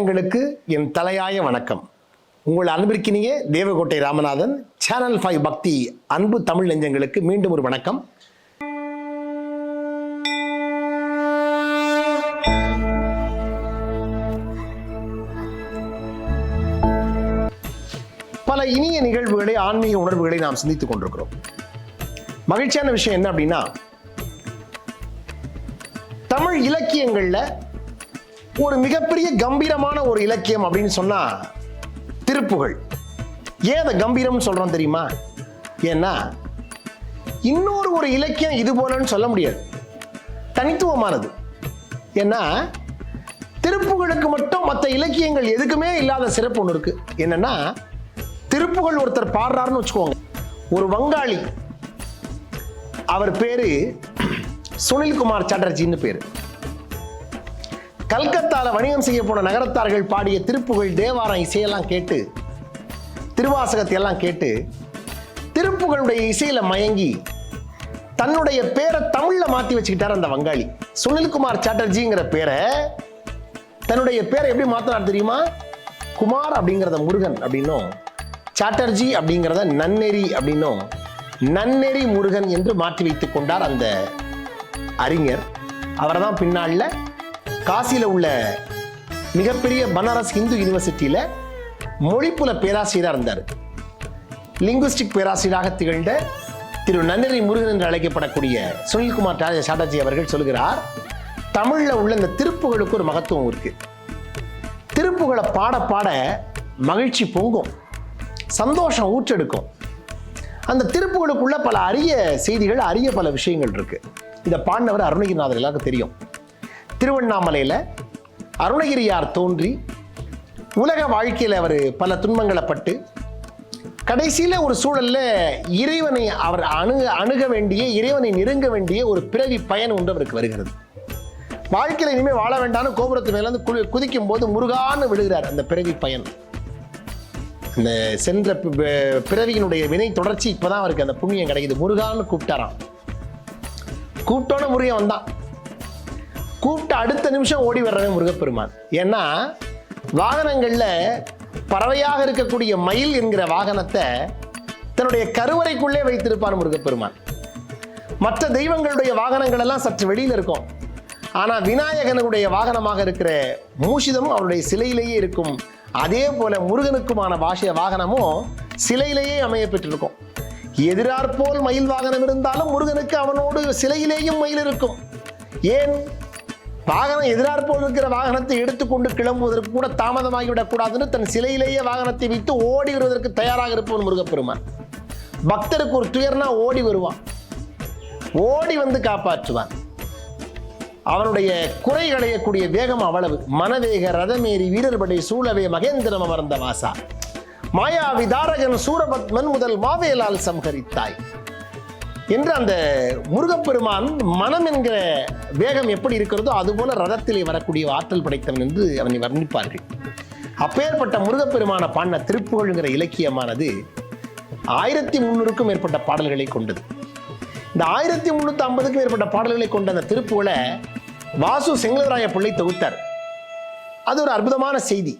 நெஞ்சங்களுக்கு என் தலையாய வணக்கம். உங்கள் அன்பிற்கினிய தேவகோட்டை ராமநாதன் சேனல் ஃபைவ் பக்தி அன்பு தமிழ் நெஞ்சங்களுக்கு மீண்டும் ஒரு வணக்கம். பல இனிய நிகழ்வுகளை ஆன்மீக உணர்வுகளை நாம் சிந்தித்துக் கொண்டிருக்கிறோம். மகிழ்ச்சியான விஷயம் என்ன அப்படின்னா தமிழ் இலக்கியங்களில் ஒரு மிகப்பெரிய கம்பீரமான ஒரு இலக்கியம் அப்படின்னு சொன்னா திருப்புகழ் ஏன் அதை கம்பீரம்னு சொல்றோம் தெரியுமா? ஏன்னா இன்னொரு ஒரு இலக்கியம் இது போலன்னு சொல்ல முடியாது. தனித்துவமானது. ஏன்னா திருப்புகழுக்கு மட்டும் மற்ற இலக்கியங்கள் எதுக்குமே இல்லாத சிறப்பு ஒன்று இருக்கு. என்னன்னா திருப்புகழ் ஒருத்தர் பாடுறாருன்னு வச்சுக்கோங்க. ஒரு வங்காளி. அவர் பேரு சுனில்குமார் சாட்டர்ஜின்னு பேரு. கல்கத்தால வணிகம் செய்ய போன நகரத்தார்கள் பாடிய திருப்புகழ் தேவாரம் இசையெல்லாம் கேட்டு திருவாசகத்தை எல்லாம் கேட்டு திருப்புகளுடைய இசையில மயங்கி தன்னுடைய பேரை தமிழ்ல மாத்தி வச்சுக்கிட்டார் அந்த வங்காளி. சுனில்குமார் சாட்டர்ஜிங்கிற பேரை தன்னுடைய பேரை எப்படி மாத்தினார் தெரியுமா? குமார் அப்படிங்கிறத முருகன் அப்படின்னும் சாட்டர்ஜி அப்படிங்கிறத நன்னெறி அப்படின்னும் நன்னெறி முருகன் என்று மாற்றி வைத்துக் கொண்டார் அந்த அறிஞர். அவரை தான் பின்னாளில் காசியில் உள்ள மிகப்பெரிய பனாரஸ் இந்து யூனிவர்சிட்டியில் மொழிப்புல பேராசிரியராக இருந்தார். லிங்குஸ்டிக் பேராசிரியராக திகழ்ந்த திரு நன்னெறி முருகன் என்று அழைக்கப்படக்கூடிய சுனில்குமார் டா- சாட்டர்ஜி அவர்கள் சொல்கிறார் தமிழ்ல உள்ள இந்த திருப்புகளுக்கு ஒரு மகத்துவம் இருக்கு. திருப்புகளை பாட பாட மகிழ்ச்சி பொங்கும். சந்தோஷம் ஊற்றெடுக்கும். அந்த திருப்புகளுக்குள்ள பல அரிய செய்திகள் அரிய பல விஷயங்கள் இருக்கு. இதை பாடினவர் அருணகிரிநாதர் எல்லாருக்கும் தெரியும். திருவண்ணாமலையில் அருணகிரியார் தோன்றி உலக வாழ்க்கையில் அவர் பல துன்பங்களை பட்டு கடைசியில் ஒரு சூழலில் இறைவனை அவர் அணுக அணுக வேண்டிய இறைவனை நெருங்க வேண்டிய ஒரு பிறவி பயன் ஒன்று அவருக்கு வருகிறது. வாழ்க்கையில் இனிமேல் வாழ வேண்டாம்னு கோபுரத்து மேலேருந்து இருந்து குதிக்கும் போது முருகான்னு விழுகிறார் அந்த பிறவி பயன். இந்த சென்ற பி- பிறவியினுடைய வினை தொடர்ச்சி இப்போதான் அவருக்கு அந்த புண்ணியம் கிடைக்குது. முருகான்னு கூப்பிட்டாராம். கூப்பிட்டோன்னு முருகன் வந்தான். கூப்பிட்டு அடுத்த நிமிஷம் ஓடி வர்றவன் முருகப்பெருமான். ஏன்னா வாகனங்களில் பறவையாக இருக்கக்கூடிய மயில் என்கிற வாகனத்தை தன்னுடைய கருவறைக்குள்ளே வைத்திருப்பார் முருகப்பெருமான். மற்ற தெய்வங்களுடைய வாகனங்கள் எல்லாம் சற்று வெளியில் இருக்கும். ஆனால் விநாயகனுடைய வாகனமாக இருக்கிற மூஷிதம் அவருடைய சிலையிலேயே இருக்கும். அதே போல முருகனுக்குமான பாஷைய வாகனமும் சிலையிலேயே அமைய பெற்றிருக்கும். எதிராற்போல் மயில் வாகனம் இருந்தாலும் முருகனுக்கு அவனோடு சிலையிலேயும் மயில் இருக்கும். ஏன்? வாகனம் எதிரார் போல் இருக்கிற வாகனத்தை எடுத்துக்கொண்டு கிளம்புவதற்கு கூட தாமதமாகிவிடக் கூடாதுன்னு தன் சிலையிலேயே வாகனத்தை வைத்து ஓடி வருவதற்கு தயாராக இருப்பவன் முருகப்பெருமான். பக்தருக்கு ஒரு துயர்னா ஓடி வருவான். ஓடி வந்து காப்பாற்றுவான். அவனுடைய குறை அடையக்கூடிய வேகம் அவ்வளவு. மனவேக ரதமேறி வீரர்படை சூழவே மகேந்திரம் அமர்ந்த வாசா. மாயாவி தாரகன் சூரபத்மன் முதல் மாவேலால் சம்ஹரித்தாய். என்று அந்த முருகப்பெருமான் மனம் என்கிற வேகம் எப்படி இருக்கிறதோ அதுபோல ரதத்திலே வரக்கூடிய ஆற்றல் படைத்தவன் என்று அவனை வர்ணிப்பார்கள். அப்பேற்பட்ட முருகப்பெருமான பாடின திருப்புகழ்ங்கிற இலக்கியமானது ஆயிரத்தி முன்னூறுக்கும் மேற்பட்ட பாடல்களை கொண்டது. இந்த ஆயிரத்தி முன்னூத்தி ஐம்பதுக்கும் மேற்பட்ட பாடல்களை கொண்ட அந்த திருப்புகளை வாசு செங்கலராய பிள்ளை தொகுத்தார். அது ஒரு அற்புதமான செய்தி.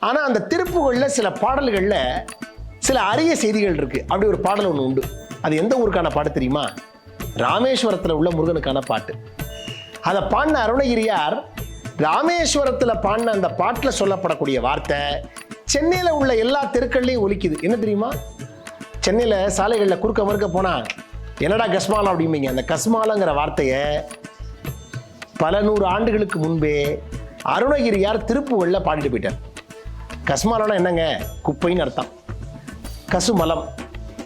ஆனால் அந்த திருப்புகளில் சில பாடல்களில் சில அரிய செய்திகள் இருக்கு. அப்படி ஒரு பாடல் ஒன்று உண்டு. அது எந்த ஊருக்கான பாட்டு தெரியுமா? ராமேஸ்வரத்தில் உள்ள முருகனுக்கான பாட்டு. அதை பாடின அருணகிரியார் ராமேஸ்வரத்தில் பாடின அந்த பாட்டில் சொல்லப்படக்கூடிய வார்த்தை சென்னையில் உள்ள எல்லா தெருக்கள்லையும் ஒலிக்குது. என்ன தெரியுமா? சென்னையில் சாலைகளில் குறுக்க மறுக்க போனால் என்னடா கஸ்மாலம் அப்படிம்பீங்க. அந்த கஸ்மாலாங்கிற வார்த்தையை பல நூறு ஆண்டுகளுக்கு முன்பே அருணகிரியார் திருப்புகளில் பாடிட்டு போயிட்டார். கஸ்மாலானா என்னங்க? குப்பைன்னு அர்த்தம். கசுமலம்.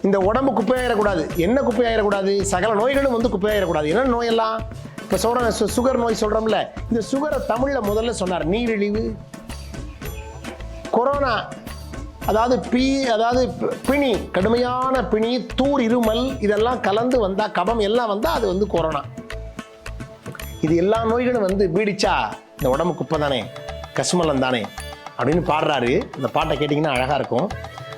இந்த உடம்பு குப்பையாயிடக்கூடாது. என்ன குப்பையாயிடக்கூடாது? சகல நோய்களும் வந்து குப்பையாயிடக்கூடாது. என்ன நோயெல்லாம்? இப்போ சொல்கிறேன் சுகர் நோய் சொல்கிறோம்ல இந்த சுகரை தமிழில் முதல்ல சொன்னார். நீரிழிவு. கொரோனா அதாவது பி அதாவது பி- பிணி கடுமையான பிணி தூர் இருமல் இதெல்லாம் கலந்து வந்தால் கபம் எல்லாம் வந்தால் அது வந்து கொரோனா. இது எல்லா நோய்களும் வந்து பீடிச்சா இந்த உடம்பு குப்பை தானே கசுமலம் தானே அப்படின்னு பாடுறாரு. இந்த பாட்டை கேட்டிங்கன்னா அழகாக இருக்கும்.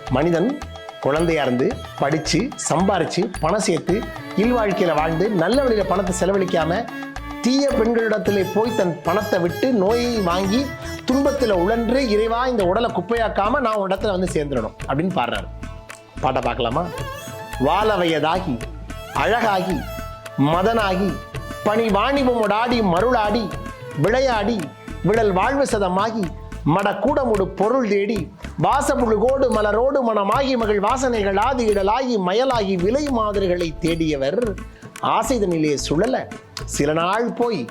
மனிதன் குழந்தையா இருந்து படிச்சு சம்பாரிச்சு பணம் சேர்த்து இல்வாழ்க்கையில் வாழ்ந்து நல்ல வழியில் பணத்தை செலவழிக்காம தீய பெண்களிடத்திலே போய் தன் பணத்தை விட்டு நோயை வாங்கி துன்பத்தில் உழன்று இறைவா இந்த உடலை குப்பையாக்காம நான் உன் இடத்துல வந்து சேர்ந்துடணும் அப்படின்னு பாடுறாரு. பாட்டை பார்க்கலாமா? வாழவையதாகி அழகாகி மதனாகி பணி வாணிபமுடாடி மருளாடி விளையாடி விழல் வாழ்வு சதமாகி மட கூடமுடு பொருள் தேடி வாசமுழுகோடு மலரோடு மனமாகி மகள் வாசனைகள் ஆதி இடலாகி மயலாகி விலை மாதிரிகளை தேடியவர். ஆசைதனிலே சுழல சில நாள் போய்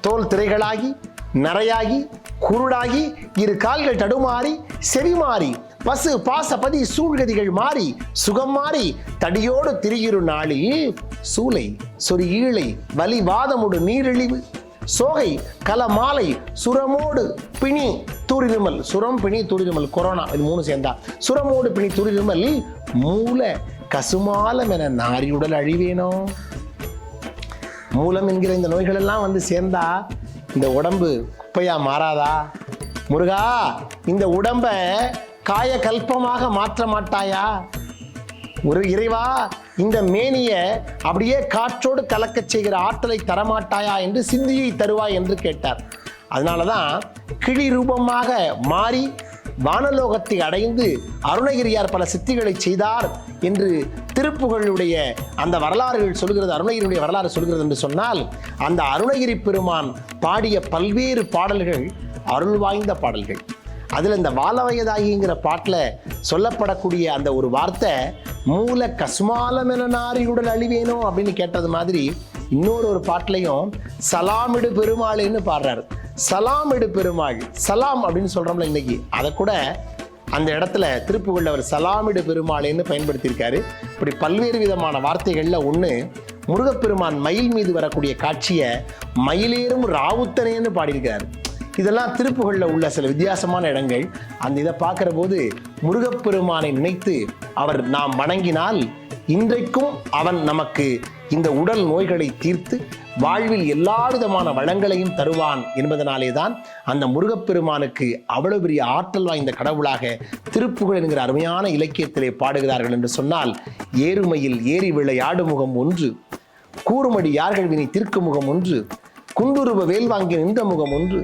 தோல் திரைகளாகி நரையாகி குருடாகி இரு கால்கள் தடுமாறி செவி மாறி பசு பாசபதி சூழ்கதிகள் மாறி சுகம் மாறி தடியோடு திரியிரு நாளில் சூளை சொறி ஈழை வலி வாதமுடு நீரிழிவு சோகை கலமாலை சுரமோடு பிணி தூரிருமல் சுரம் பிணி தூரிருமல் கொரோனா இது மூணு சேர்ந்தா. சுரமோடு பிணி தூரிருமல் மூல கசுமாலம் என நாரியுடல் அழிவேனோ? மூலம் என்கிற இந்த நோய்கள் எல்லாம் வந்து சேர்ந்தா இந்த உடம்பு குப்பையா மாறாதா? முருகா இந்த உடம்ப காய கல்பமாக மாற்ற மாட்டாயா? ஒரு இறைவா இந்த மேனிய அப்படியே காற்றோடு கலக்கச் செய்கிற ஆற்றலை தரமாட்டாயா என்று சிந்தியை தருவாய் என்று கேட்டார். அதனாலதான் கிளி ரூபமாக மாறி வானலோகத்தை அடைந்து அருணகிரியார் பல சித்திகளை செய்தார் என்று திருப்புகளுடைய அந்த வரலாறுகள் சொல்கிறது அருணகிரியுடைய வரலாறு சொல்கிறது என்று சொன்னால் அந்த அருணகிரி பெருமான் பாடிய பல்வேறு பாடல்கள் அருள் வாய்ந்த பாடல்கள். அதில் இந்த வாழவயதாகிங்கிற பாட்டில் சொல்லப்படக்கூடிய அந்த ஒரு வார்த்தை மூல கஸ்மாலம் என நாரியுடல் அழிவேனோ? அப்படின்னு கேட்டது மாதிரி இன்னொரு ஒரு பாட்டிலையும் சலாமிடு பெருமாள்னு பாடுறாரு. சலாமிடு பெருமாள் சலாம் அப்படின்னு சொல்கிறோம்ல இன்னைக்கு. அதை கூட அந்த இடத்துல திருப்புகள்ல அவர் சலாமிடு பெருமாள்னு பயன்படுத்தியிருக்காரு. இப்படி பல்வேறு விதமான வார்த்தைகளில் ஒன்று முருகப்பெருமான் மயில் மீது வரக்கூடிய காட்சியை மயிலேறும் ராவுத்தனேன்னு பாடியிருக்காரு. இதெல்லாம் திருப்புகளில் உள்ள சில வித்தியாசமான இடங்கள். அந்த இதை பார்க்குற போது முருகப்பெருமானை நினைத்து அவர் நாம் வணங்கினால் இன்றைக்கும் அவன் நமக்கு இந்த உடல் நோய்களை தீர்த்து வாழ்வில் எல்லா விதமான வளங்களையும் தருவான் என்பதனாலே தான் அந்த முருகப்பெருமானுக்கு அவ்வளவு பெரிய ஆற்றல் வாய்ந்த கடவுளாக திருப்புகழ் என்கிற அருமையான இலக்கியத்திலே பாடுகிறார்கள் என்று சொன்னால் ஏறுமையில் ஏறி விளையாடு முகம் ஒன்று கூறுமடி யார்கள் வினை தீர்க்கு முகம் ஒன்று குண்டுருவ வேல் வாங்கி நின்ற முகம் ஒன்று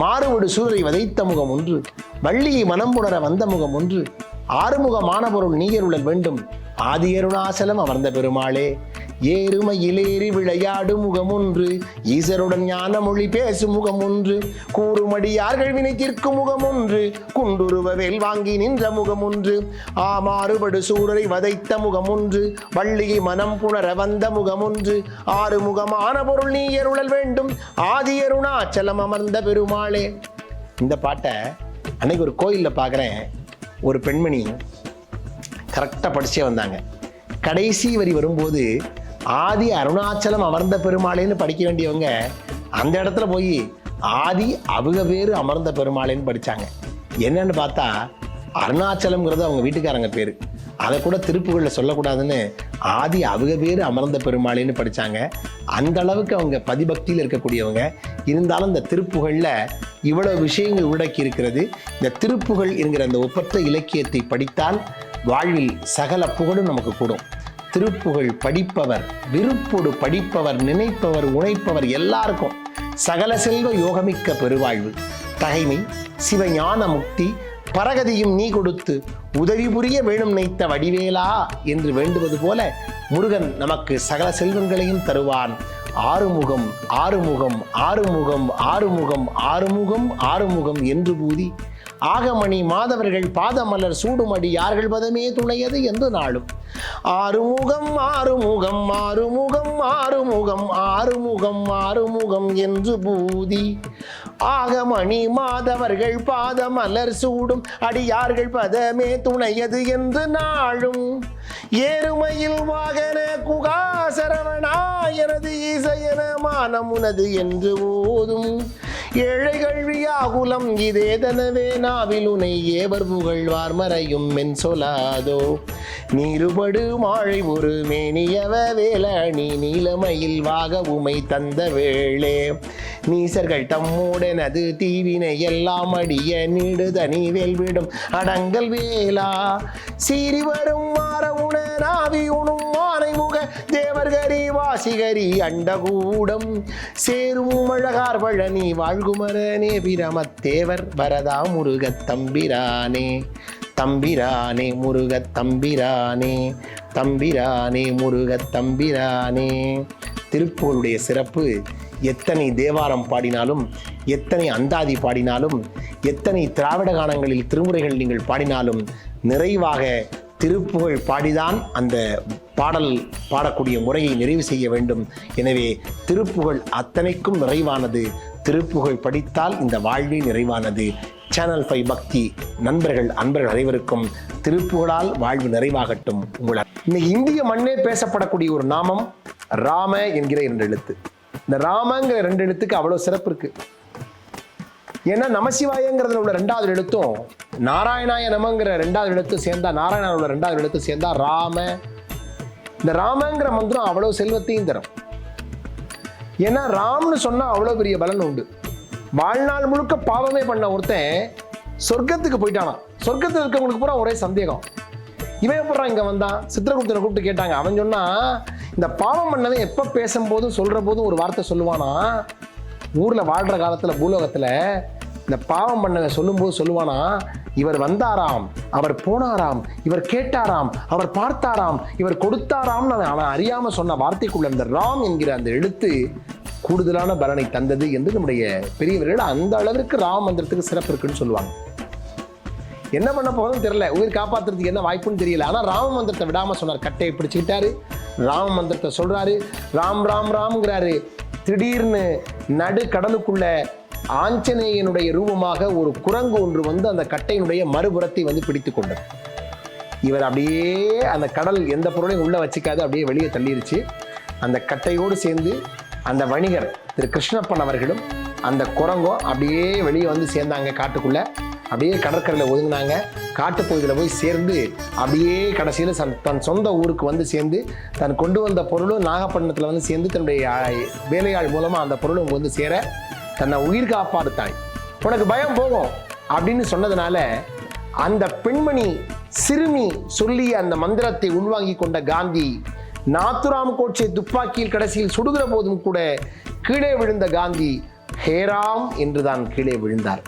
மாறுவிடு சூரை வதைத்த முகம் ஒன்று. வள்ளியை மனம் புணர வந்த முகம் ஒன்று. ஆறுமுகமான பொருள் நீயருளல் வேண்டும். ஆதியருணாசலம் அமர்ந்த பெருமாளே. ஏறுமையிலேறி விளையாடு முகம் ஒன்று ஈசருடன் ஞான மொழி பேசும் முகம் ஒன்று கூறுமடியார்கள் வினை தீர்க்கும் முகம் ஒன்று குண்டுருவ வேல் வாங்கி நின்ற முகம் ஒன்று ஆமாறுபடு சூரரை வதைத்த முகம் ஒன்று வள்ளியை மனம் புணர வந்த முகம் ஒன்று ஆறு முகமான பொருள் நீ எருளல் வேண்டும். ஆதியருணாச்சலம் அமர்ந்த பெருமாளே. இந்த பாட்டை அன்னைக்கு ஒரு கோயிலில் பார்க்குறேன் ஒரு பெண்மணி கரெக்டாக படிச்சே வந்தாங்க. கடைசி வரி வரும்போது ஆதி அருணாச்சலம் அமர்ந்த பெருமாளேன்னு படிக்க வேண்டியவங்க அந்த இடத்துல போய் ஆதி அவங்க பேர் அமர்ந்த பெருமாளேன்னு படித்தாங்க என்னன்னு பார்த்தா அருணாச்சலம்ங்கிறது அவங்க வீட்டுக்காரங்க பேர். அதை கூட திருப்புகளில் சொல்லக்கூடாதுன்னு ஆதி அவங்க பேர் அமர்ந்த பெருமாளேன்னு படிச்சாங்க. அந்த அளவுக்கு அவங்க பதிபக்தியில் இருக்கக்கூடியவங்க. இருந்தாலும் இந்த திருப்புகளில் இவ்வளோ விஷயங்கள் உள்ளடக்கி இருக்கிறது. இந்த திருப்புகள் என்கிற அந்த ஒப்பற்ற இலக்கியத்தை படித்தால் வாழ்வில் சகல புகழும் நமக்கு கூடும். திருப்புகழ் படிப்பவர் விருப்போடு படிப்பவர் நினைப்பவர் உழைப்பவர் எல்லாருக்கும் சகல செல்வ யோகமிக்க பெருவாழ்வு. தகைமை சிவஞான முக்தி பரகதியும் நீ கொடுத்து உதவி புரிய வேணும் நினைத்த வடிவேலா என்று வேண்டுவது போல முருகன் நமக்கு சகல செல்வங்களையும் தருவான். ஆறுமுகம் ஆறுமுகம் ஆறுமுகம் ஆறுமுகம் ஆறுமுகம் ஆறுமுகம் என்று பூதி ஆகமணி மாதவர்கள் பாதமலர் சூடுமடி யார்கள் பதமே துணையது என்று நாளும்? ஆறுமுகம் ஆறுமுகம் ஆறுமுகம் ஆறுமுகம் ஆறுமுகம் ஆறுமுகம் என்று பூதி. ஆகமணி மாதவர்கள் பாதமலர் சூடும் அடியார்கள் பதமே துணையது என்று நாளும்? ஏறுமையில் வாகன குகாசரவனா எனது இசையன மானமுனது என்று ஓதும். ஏழைகள் வியாகுலம் இதேதனவே நாவில் உனை ஏவர் புகழ்வார் மறையும் மென் சொல்லாதோ. நீருபடு மாழை ஒரு மேனியவ வேலணி நீலமயில் வாக உமை தந்த வேளே. நீசர்கள் தம்மூடனது தீவினை எல்லாம் அடிய நீடுதனி வேல்விடும் அடங்கல் வேலா. சீறி வரும் மாற உணர் நாவி உணும் ஆனைமுக தேவர்கரி வாசிகரி அண்டகூடம். சேரும் அழகார் பழனி வாழ்குமரனே பிரமத்தேவர் வரதா முருகத் தம்பிரானே. தம்பிரானே முருகத் தம்பிரானே. தம்பிரானே முருகத் தம்பிரானே. திருப்புகளுடைய சிறப்பு எத்தனை தேவாரம் பாடினாலும் எத்தனை அந்தாதி பாடினாலும் எத்தனை திராவிட கானங்களில் திருமுறைகள் நீங்கள் பாடினாலும் நிறைவாக திருப்புகழ் பாடிதான் அந்த பாடல் பாடக்கூடிய முறையை நிறைவு செய்ய வேண்டும். எனவே திருப்புகழ் அத்தனைக்கும் நிறைவானது. திருப்புகழ் படித்தால் இந்த வாழ்வே நிறைவானது. சேனல் ஃபைவ் பக்தி நண்பர்கள் அன்பர்கள் அனைவருக்கும் திருப்புகழால் வாழ்வு நிறைவாகட்டும். உங்கள் இன்னைக்கு இந்திய மண்ணே பேசப்படக்கூடிய ஒரு நாமம் ராம என்கிற இரண்டு எழுத்து. இந்த ராமங்கிற ரெண்டு எழுத்துக்கு அவ்வளோ சிறப்பு இருக்கு. ஏன்னா நமசிவாயங்கிறதுல உள்ள ரெண்டாவது எழுத்தும் நாராயணாய நமங்கிற ரெண்டாவது எழுத்து சேர்ந்தா நாராயணா உள்ள ரெண்டாவது எழுத்து சேர்ந்தா ராம. இந்த ராமங்கிற மந்திரம் அவ்வளோ செல்வத்தையும் தரும். ஏன்னா ராம்னு சொன்னா அவ்வளோ பெரிய பலன் உண்டு. வாழ்நாள் முழுக்க பாவமே பண்ண ஒருத்தன் சொர்க்கத்துக்கு போயிட்டானா? சொர்க்கத்தில் இருக்கவங்களுக்கு பூரா ஒரே சந்தேகம். இவன் எப்படா இங்க வந்தான்? சித்திரகுப்தனை கூப்பிட்டு கேட்டாங்க. அவன் சொன்னா இந்த பாவம் பண்ணவன் எப்ப பேசும்போதும் சொல்ற போதும் ஒரு வார்த்தை சொல்லுவானா? ஊர்ல வாழ்ற காலத்துல பூலோகத்துல இந்த பாவம் பண்ணவன் சொல்லும்போது சொல்லுவானா இவர் வந்தாராம் அவர் போனாராம் இவர் கேட்டாராம் அவர் பார்த்தாராம் இவர் கொடுத்தாராம்னு அவன் அறியாம சொன்ன வார்த்தைக்குள்ள அந்த ராம் என்கிற அந்த எழுத்து கூடுதலான பலனை தந்தது என்று நம்முடைய பெரியவர்கள் அந்த அளவிற்கு ராம் மந்திரத்துக்கு சிறப்பு இருக்குன்னு சொல்லுவாங்க. என்ன பண்ண போதும் தெரியல. உயிர் காப்பாத்துறதுக்கு என்ன வாய்ப்புன்னு தெரியல. ஆனா ராம மந்திரத்தை விடாம சொன்னார். கட்டையை பிடிச்சுக்கிட்டாரு. ராம மந்திரத்தை சொல்றாரு. ராம் ராம் ராம்ங்கிறாரு. திடீர்னு நடு கடலுக்குள்ள ஆஞ்சநேயனுடைய ரூபமாக ஒரு குரங்கு ஒன்று வந்து அந்த கட்டையினுடைய மறுபுறத்தை வந்து பிடித்து கொண்டது. இவர் அப்படியே அந்த கடல் எந்த பொருளையும் உள்ளே வச்சுக்காது அப்படியே வெளியே தள்ளிருச்சு. அந்த கட்டையோடு சேர்ந்து அந்த வணிகர் திரு கிருஷ்ணப்பன் அவர்களும் அந்த குரங்கும் அப்படியே வெளியே வந்து சேர்ந்தாங்க காட்டுக்குள்ள. அப்படியே கடற்கரையில் ஒதுங்கினாங்க. காட்டுப்பகுதியில் போய் சேர்ந்து அப்படியே கடைசியில் சன் தன் சொந்த ஊருக்கு வந்து சேர்ந்து தன் கொண்டு வந்த பொருளும் நாகப்பட்டினத்தில் வந்து சேர்ந்து தன்னுடைய வேலையாள் மூலமாக அந்த பொருளும் வந்து சேர தன்னை உயிர் காப்பாடு உனக்கு பயம் போகும் அப்படின்னு சொன்னதுனால அந்த பெண்மணி சிறுமி சொல்லிய அந்த மந்திரத்தை உள்வாங்கி கொண்ட காந்தி நாத்துராம் கோட்சே துப்பாக்கியில் கடைசியில் சுடுகிற போதும் கூட கீழே விழுந்த காந்தி ஹேராம் என்றுதான் கீழே விழுந்தார்.